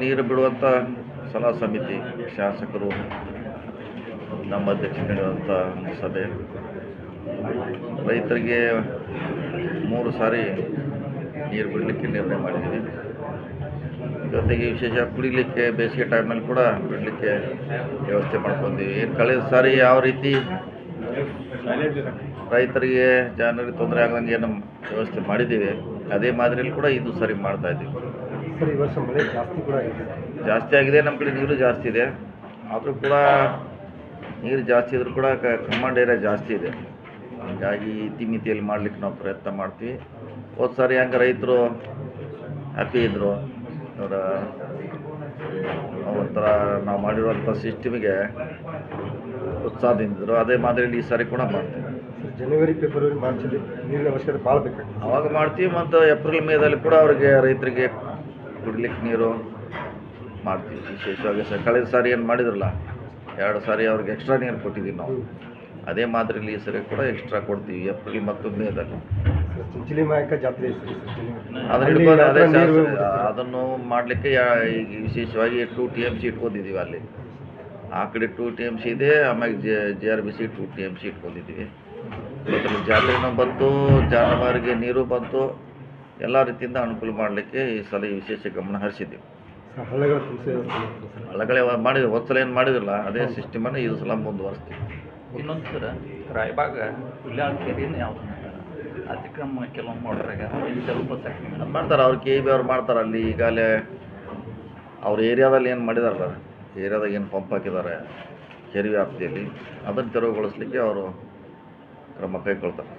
ನೀರು ಬಿಡುವಂಥ ಸಲಹಾ ಸಮಿತಿ ಶಾಸಕರು, ನಮ್ಮ ಅಧ್ಯಕ್ಷ ನಡೆಯುವಂಥ ಸಭೆ. ರೈತರಿಗೆ ಮೂರು ಸಾರಿ ನೀರು ಬಿಡಲಿಕ್ಕೆ ನಿರ್ಣಯ ಮಾಡಿದ್ದೀವಿ. ಜೊತೆಗೆ ವಿಶೇಷ ಕುಡಿಲಿಕ್ಕೆ ಬೇಸಿಗೆ ಟೈಮಲ್ಲಿ ಕೂಡ ಬಿಡಲಿಕ್ಕೆ ವ್ಯವಸ್ಥೆ ಮಾಡ್ಕೊತೀವಿ ಏನು ಕಳೆದ ಸಾರಿ ಯಾವ ರೀತಿ ರೈತರಿಗೆ ಜನರಿಗೆ ತೊಂದರೆ ಆಗದಂಗೆ ಏನು ವ್ಯವಸ್ಥೆ ಮಾಡಿದ್ದೀವಿ. ಅದೇ ಮಾದರಿಯಲ್ಲಿ ಕೂಡ ಇದು ಸರಿ ಮಾಡ್ತಾ ಇದ್ದೀವಿ. ಸರ್ ಈ ವರ್ಷ ಮಳೆ ಜಾಸ್ತಿ ಕೂಡ ಆಗಿದೆ. ಜಾಸ್ತಿ ಆಗಿದೆ ನಮ್ಮ ಕಡೆ ನೀರು ಜಾಸ್ತಿ ಇದೆ. ಆದರೂ ಕೂಡ ನೀರು ಜಾಸ್ತಿ ಇದ್ರೂ ಕೂಡ ಕಮಾಂಡ್ ಏರಿಯಾ ಜಾಸ್ತಿ ಇದೆ. ಹಾಗಾಗಿ ಇತಿಮಿತಿಯಲ್ಲಿ ಮಾಡಲಿಕ್ಕೆ ನಾವು ಪ್ರಯತ್ನ ಮಾಡ್ತೀವಿ. ಹೋದ ಸಾರಿ ಹಂಗೆ ರೈತರು ಹ್ಯಾಪಿ ಇದ್ದರು ಅವರ ಒಂಥರ ನಾವು ಮಾಡಿರುವಂಥ ಸಿಸ್ಟಮಿಗೆ ಉತ್ಸಾಹದಿಂದಿದ್ರು ಅದೇ ಮಾದರಿಯಲ್ಲಿ ಈ ಸಾರಿ ಕೂಡ ಮಾಡ್ತೀವಿ. ಜನವರಿ ಫೆಬ್ರವರಿ ಮಾರ್ಚಲ್ಲಿ ನೀರಿನ ಅವಶ್ಯಕತೆ ಭಾಳ ಬೇಕಾಗ್ತದೆ. ಅವಾಗ ಮಾಡ್ತೀವಿ ಮತ್ತು ಏಪ್ರಿಲ್ ಮೇದಲ್ಲಿ ಕೂಡ ಅವರಿಗೆ ರೈತರಿಗೆ ಕುಡಿಲಿಕ್ಕೆ ನೀರು ಮಾಡ್ತೀವಿ. ವಿಶೇಷವಾಗಿ ಕಳೆದ ಸಾರಿ ಏನು ಮಾಡಿದ್ರಲ್ಲ ಎರಡು ಸಾರಿ ಅವ್ರಿಗೆ ಎಕ್ಸ್ಟ್ರಾ ನೀರು ಕೊಟ್ಟಿದ್ದೀವಿ ನಾವು. ಅದೇ ಮಾದರಿಯಲ್ಲಿ ಈ ಸರಿ ಕೂಡ ಎಕ್ಸ್ಟ್ರಾ ಕೊಡ್ತೀವಿ ಏಪ್ರಿಲ್ ಮತ್ತು ಮೇದಲ್ಲಿ ಅದನ್ನ ಮಾಡಲಿಕ್ಕೆ ಈಗ ವಿಶೇಷವಾಗಿ ಟೂ ಟಿ ಎಂ ಸಿ ಇಟ್ಕೊಂಡಿದ್ದೀವಿ ಅಲ್ಲಿ. ಆ ಕಡೆ ಟೂ ಟಿ ಎಂ ಸಿ ಇದೆ ಆಮೇಲೆ J J R B C to T M C ಇಟ್ಕೊಂಡಿದ್ದೀವಿ ಜಾತ್ರೆನೂ ಬಂತು ಜಾನುವಾರಿಗೆ ನೀರು ಬಂತು. ಎಲ್ಲ ರೀತಿಯಿಂದ ಅನುಕೂಲ ಮಾಡಲಿಕ್ಕೆ ಈ ಸಲ ವಿಶೇಷ ಗಮನ ಹರಿಸಿದ್ದೀವಿ. ಹಳ್ಳಗಳ ಮಾಡಿದ್ರು ಒಂದು ಸಲ ಏನು ಮಾಡಿದಿಲ್ಲ ಅದೇ ಸಿಸ್ಟಮನ್ನು ಇದು ಸಲ ಮುಂದುವರಿಸ್ತೀವಿ. ಇನ್ನೊಂದು ಸರ ರಾಯಬಾಗ ಹುಲ್ಯಾಳ್ಕೆರೆಯನ್ನು ಯಾವ್ದು ಅತಿಕ್ರಮ ಕೆಲವೊಂದು ಮಾಡ್ರಾಗ ಸ್ವಲ್ಪ ಮಾಡ್ತಾರೆ ಅವ್ರು ಕೆ ಬಿ ಅವ್ರು ಮಾಡ್ತಾರೆ ಅಲ್ಲಿ ಈಗಾಗಲೇ ಅವ್ರ ಏರಿಯಾದಲ್ಲಿ ಏನು ಮಾಡಿದಾರಲ್ಲ ಏರಿಯಾದಾಗ ಏನು ಪಂಪ್ ಹಾಕಿದ್ದಾರೆ ಕೆರೆ ವ್ಯಾಪ್ತಿಯಲ್ಲಿ ಅದನ್ನು ತೆರವುಗೊಳಿಸ್ಲಿಕ್ಕೆ ಅವರು ಕ್ರಮ ಕೈಗೊಳ್ತಾರೆ.